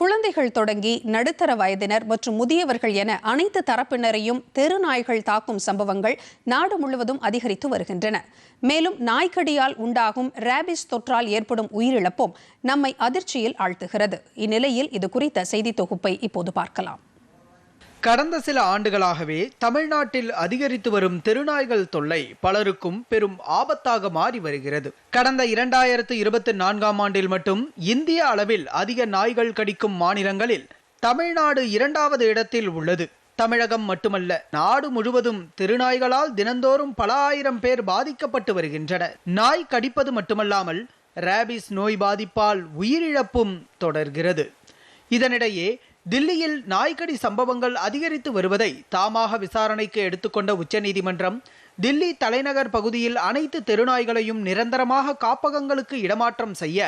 குழந்தைகள் தொடங்கி நடுத்தர வயதினர் மற்றும் முதியவர்கள் என அனைத்து தரப்பினரையும் தெரு நாய்கள் தாக்கும் சம்பவங்கள் நாடு முழுவதும் அதிகரித்து வருகின்றன. மேலும் நாய்க்கடியால் உண்டாகும் ரேபிஸ் தொற்றால் ஏற்படும் உயிரிழப்பும் நம்மை அதிர்ச்சியில் ஆழ்த்துகிறது. இந்நிலையில் இது குறித்த செய்தி தொகுப்பை இப்போது பார்க்கலாம். கடந்த சில ஆண்டுகளாகவே தமிழ்நாட்டில் அதிகரித்து வரும் தெருநாய்கள் தொல்லை பலருக்கும் பெரும் ஆபத்தாக மாறி வருகிறது. கடந்த இரண்டாயிரத்து இருபத்தி நான்காம் ஆண்டில் மட்டும் இந்திய அளவில் அதிக நாய்கள் கடிக்கும் மாநிலங்களில் தமிழ்நாடு இரண்டாவது இடத்தில் உள்ளது. தமிழகம் மட்டுமல்ல நாடு முழுவதும் திருநாய்களால் தினந்தோறும் பல ஆயிரம் பேர் பாதிக்கப்பட்டு வருகின்றனர். நாய் கடிப்பது மட்டுமல்லாமல் ரேபிஸ் நோய் பாதிப்பால் உயிரிழப்பும் தொடர்கிறது. இதனிடையே தில்லியில் நாய்க்கடி சம்பவங்கள் அதிகரித்து வருவதை தாமாக விசாரணைக்கு எடுத்துக்கொண்ட உச்சநீதிமன்றம் தில்லி தலைநகர் பகுதியில் அனைத்து தெருநாய்களையும் நிரந்தரமாக காப்பகங்களுக்கு இடமாற்றம் செய்ய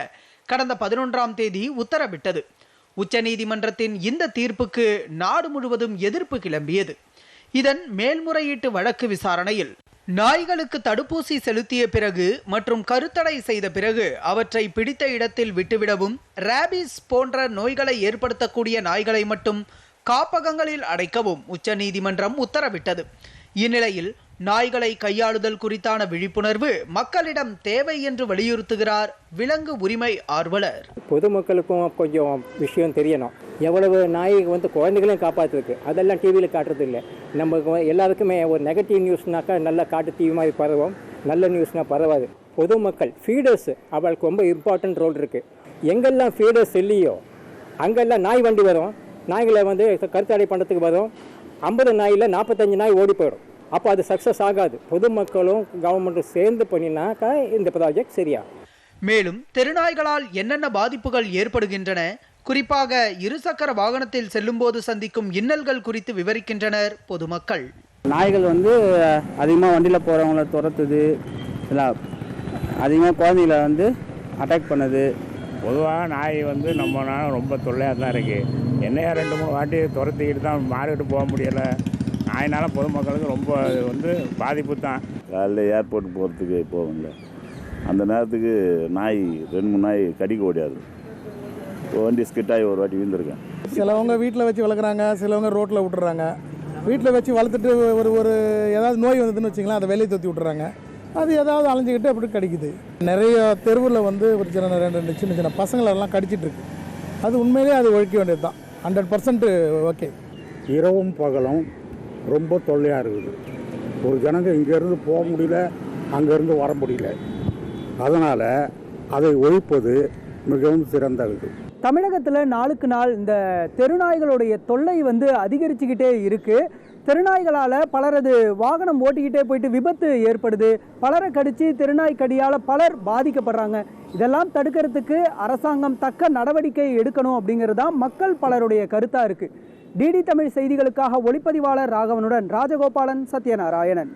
கடந்த பதினொன்றாம் தேதி உத்தரவிட்டது. உச்சநீதிமன்றத்தின் இந்த தீர்ப்புக்கு நாடு முழுவதும் எதிர்ப்பு கிளம்பியது. இதன் மேல்முறையீட்டு வழக்கு விசாரணையில் நாய்களுக்கு தடுப்பூசி செலுத்திய பிறகு மற்றும் கருத்தடை செய்த பிறகு அவற்றை பிடித்த இடத்தில் விட்டுவிடவும் ரேபிஸ் போன்ற நோய்களை ஏற்படுத்தக்கூடிய நாய்களை மட்டும் காப்பகங்களில் அடைக்கவும் உச்சநீதிமன்றம் உத்தரவிட்டது. இந்நிலையில் நாய்களை கையாளுதல் குறித்தான விழிப்புணர்வு மக்களிடம் தேவை என்று வலியுறுத்துகிறார் விலங்கு உரிமை ஆர்வலர். பொதுமக்களுக்கும் கொஞ்சம் விஷயம் தெரியணும். எவ்வளவு நாய் வந்து குழந்தைகளையும் காப்பாற்றுருக்கு அதெல்லாம் டிவியில் காட்டுறது இல்லை எல்லாருக்குமே ஒரு நெகட்டிவ் நியூஸ்னாக்கா நல்லா காட்டு டிவி மாதிரி பரவும். நல்ல நியூஸ்னால் பரவாது. பொதுமக்கள் ஃபீடர்ஸ் அவளுக்கு ரொம்ப இம்பார்ட்டன்ட் ரோல் இருக்குது எங்கெல்லாம் ஃபீடர்ஸ் இல்லையோ அங்கெல்லாம் நாய் வண்டி வரும். நாய்களை வந்து கருத்தடை பண்ணுறதுக்கு வரும். ஐம்பது நாயில் நாற்பத்தஞ்சு நாய் ஓடி போயிடும். அப்போ அது சக்ஸஸ் ஆகாது. பொதுமக்களும் கவர்மெண்ட்டும் சேர்ந்து பண்ணினாக்கா இந்த ப்ராஜெக்ட் சரியா? மேலும் தெருநாய்களால் என்னென்ன பாதிப்புகள் ஏற்படுகின்றன? குறிப்பாக இருசக்கர வாகனத்தில் செல்லும்போது சந்திக்கும் இன்னல்கள் குறித்து விவரிக்கின்றனர் பொதுமக்கள். நாய்கள் வந்து அதிகமாக வண்டியில் போகிறவங்கள துரத்துது. இல்லை அதிகமாக குழந்தைங்கள வந்து அட்டாக் பண்ணுது. பொதுவாக நாய் வந்து நம்ம நாள் ரொம்ப தொல்லையாக தான் இருக்குது என்னையா ரெண்டு மூணு வாட்டி துரத்திக்கிட்டு தான் மாறிக்கிட்டு போக முடியலை. நாயினால பொதுமக்களுக்கு ரொம்ப இது வந்து பாதிப்பு தான். காலைல ஏர்போர்ட் போகிறதுக்கு போகும்ல அந்த நேரத்துக்கு நாய் ரெண்டு மூணு நாய் கடிக்க ஓடியாது. வண்டி ஸ்கிட் ஆகி ஒரு வாட்டி வீழ்ந்திருக்கேன். சிலவங்க வீட்டில் வச்சு வளர்க்குறாங்க சிலவங்க ரோட்டில் விட்டுறாங்க. வீட்டில் வச்சு வளர்த்துட்டு ஒரு ஒரு ஏதாவது நோய் வந்ததுன்னு வச்சிங்களேன் அதை வெளியே தூத்தி விட்டுறாங்க. அது ஏதாவது அலைஞ்சிக்கிட்டு அப்படி கடிக்குது. நிறைய தெருவில் வந்து ஒரு சின்ன ரெண்டு ரெண்டு சின்ன சின்ன பசங்களெல்லாம் கடிச்சிட்டு இருக்கு. அது உண்மையிலேயே அது ஒழிக்க வேண்டியது தான் ஹண்ட்ரட் பர்சன்ட் ஓகே இரவும் பகலும் ரொம்ப தொல்லையாக இருக்குது. ஒரு ஜனங்க இங்கேருந்து போக முடியல அங்கேருந்து வர முடியல. அதனால் அதை ஒழிப்பது மிகவும் சிறந்தது. தமிழகத்தில் நாளுக்கு நாள் இந்த தெருநாய்களுடைய தொல்லை வந்து அதிகரிச்சுக்கிட்டே இருக்குது தெருநாய்களால் பலரது வாகனம் ஓட்டிக்கிட்டே போயிட்டு விபத்து ஏற்படுது. பலரை கடித்து தெருநாய் கடியால் பலர் பாதிக்கப்படுறாங்க. இதெல்லாம் தடுக்கிறதுக்கு அரசாங்கம் தக்க நடவடிக்கை எடுக்கணும் அப்படிங்கிறது தான் மக்கள் பலருடைய கருத்தாக இருக்குது டிடி தமிழ் செய்திகளுக்காக ஒளிப்பதிவாளர் ராகவனுடன் ராஜகோபாலன் சத்யநாராயணன்.